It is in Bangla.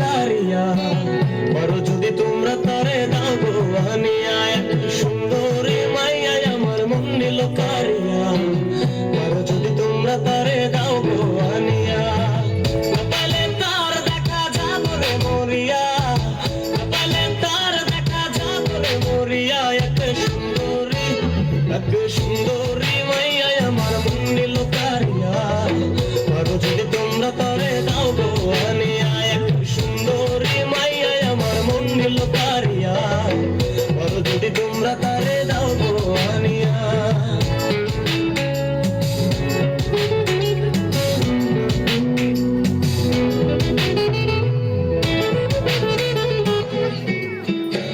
কারিয়া। বড় যদি তোমরা তরে দাও গোহানিয়া সুন্দরী মাইয়া আমার মন কারিয়া। বড় যদি তোমরা তরে দাও গোহানিয়া তার দেখা মরিয়া। রে সুন্দরী love.